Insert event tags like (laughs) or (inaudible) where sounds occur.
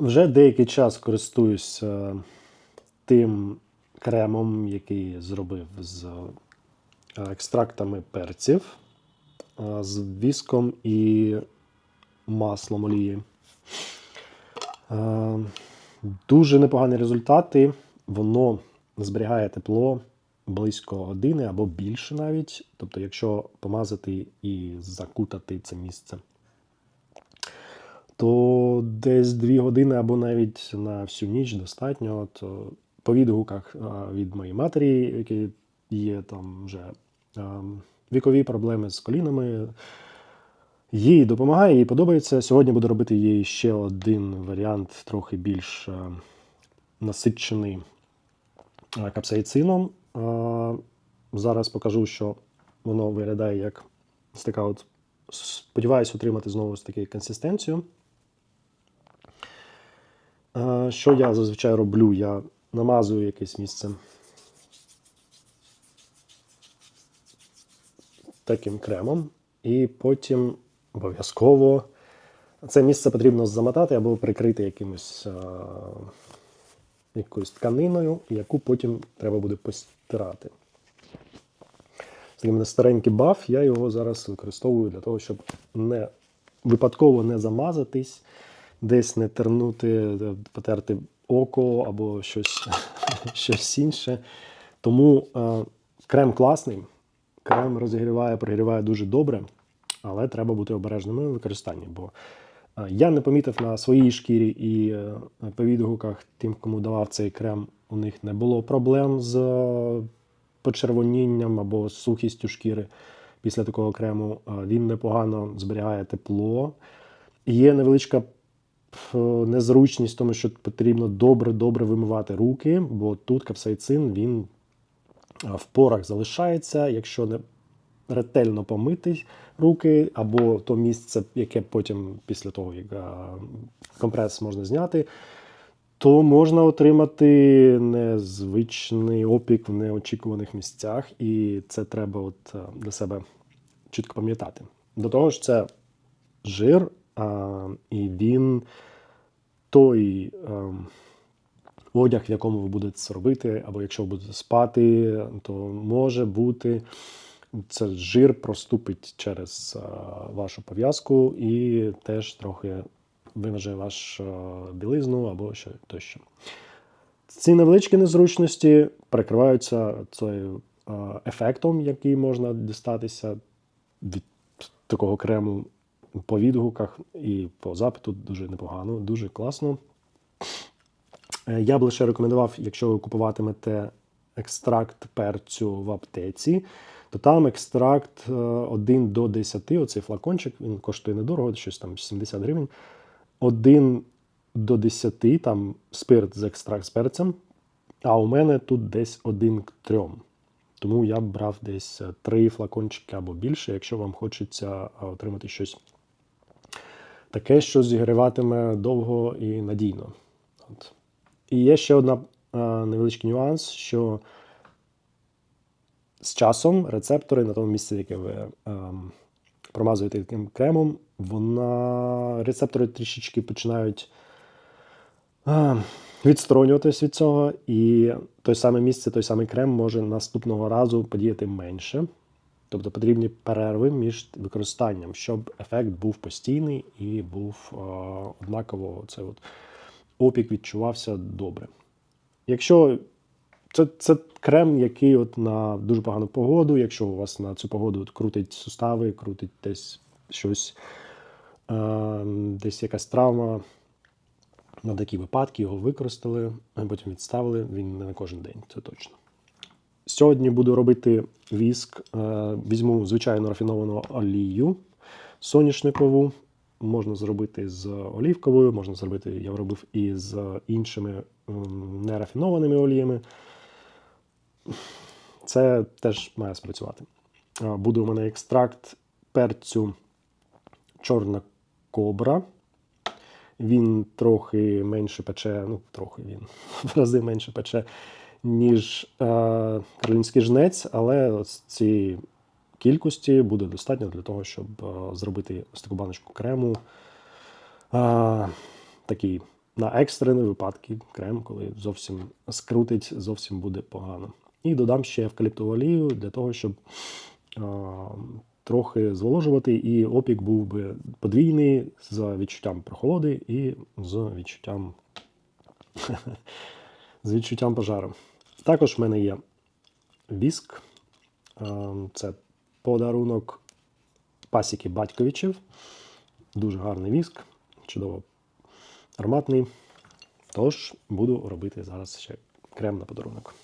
Вже деякий час користуюся тим кремом, який зробив з е, екстрактами перців, е, з віском і маслом олії. Е, Дуже непогані результати. Воно зберігає тепло близько години або більше навіть. Тобто, якщо помазати і закутати це місце, то десь 2 години або навіть на всю ніч достатньо. От, по відгуках від моєї матері, які є там вже а, вікові проблеми з колінами. Їй допомагає, їй подобається. Сьогодні буду робити їй ще один варіант, трохи більш е, насичений е, капсаїцином. Е, Зараз покажу, що воно виглядає як от. Сподіваюсь отримати знову ж таки консистенцію. Е, Що я зазвичай роблю? Я намазую якесь місце таким кремом, і потім обов'язково це місце потрібно замотати або прикрити якимось е, якоюсь тканиною, яку потім треба буде постирати. Це мене старенький баф, я його зараз використовую для того, щоб не випадково не замазатись, десь не тернути, е, потерти око або щось, (laughs) щось інше. Тому е, крем класний, крем розігріває, прогріває дуже добре, але треба бути обережними у використанні. Бо е, я не помітив на своїй шкірі і е, по відгуках тим, кому давав цей крем, у них не було проблем з почервонінням або сухістю шкіри після такого крему. Він непогано зберігає тепло. Є невеличка незручність тому, що потрібно добре-добре вимивати руки, бо тут капсаїцин він в порах залишається, якщо не ретельно помити руки, або то місце, яке потім після того, як компрес можна зняти, то можна отримати незвичний опік в неочікуваних місцях, і це треба от для себе чітко пам'ятати. До того ж, це жир, а, і він той. А, одяг, в якому ви будете це робити, або якщо ви будете спати, то може бути це жир проступить через а, вашу пов'язку і теж трохи вимаже вашу білизну або що тощо. Ці невеличкі незручності перекриваються цією а, ефектом, який можна дістатися від такого крему по відгуках і по запиту дуже непогано, дуже класно. Е, Я б лише рекомендував, якщо ви купуватимете екстракт перцю в аптеці, то там екстракт е, 1 до 10, оцей флакончик, він коштує недорого, щось там 70 гривень. 1 до 10, там спирт з екстракт з перцем, а у мене тут десь 1 к 3. Тому я б брав десь 3 флакончики або більше, якщо вам хочеться е, отримати щось таке, що зігріватиме довго і надійно. От. І є ще одна е, невеличкий нюанс, що з часом рецептори на тому місці, яке ви ем, промазуєте таким кремом, вона рецептори трішечки починають е, відсторонюватись від цього, і той саме місце, той самий крем може наступного разу подіяти менше. Тобто потрібні перерви між використанням, щоб ефект був постійний і був е, однаково це от опік відчувався добре. Якщо це, це крем, який от на дуже погану погоду, якщо у вас на цю погоду крутить сустави, крутить десь щось, е, десь якась травма, на такі випадки його використали, потім відставили. Він не на кожен день, це точно. Сьогодні буду робити віск. Е, Візьму звичайну рафіновану олію соняшникову. Можна зробити з олівковою, можна зробити, я робив і з іншими нерафінованими оліями. Це теж має спрацювати. А, Буде у мене екстракт перцю чорна кобра. Він трохи менше пече, ну, трохи він (laughs) в рази менше пече, ніж е, карлінський жнець, але цієї кількості буде достатньо для того, щоб е, зробити ось таку баночку крему. Е, такий на екстрені випадки крем, коли зовсім скрутить, зовсім буде погано. І додам ще евкаліптову олію для того, щоб а, трохи зволожувати, і опік був би подвійний з відчуттям прохолоди і з відчуттям, (laughs) з відчуттям пожару. Також в мене є віск. Це подарунок пасіки батьковичів. Дуже гарний віск, чудово ароматний. Тож буду робити зараз ще крем на подарунок.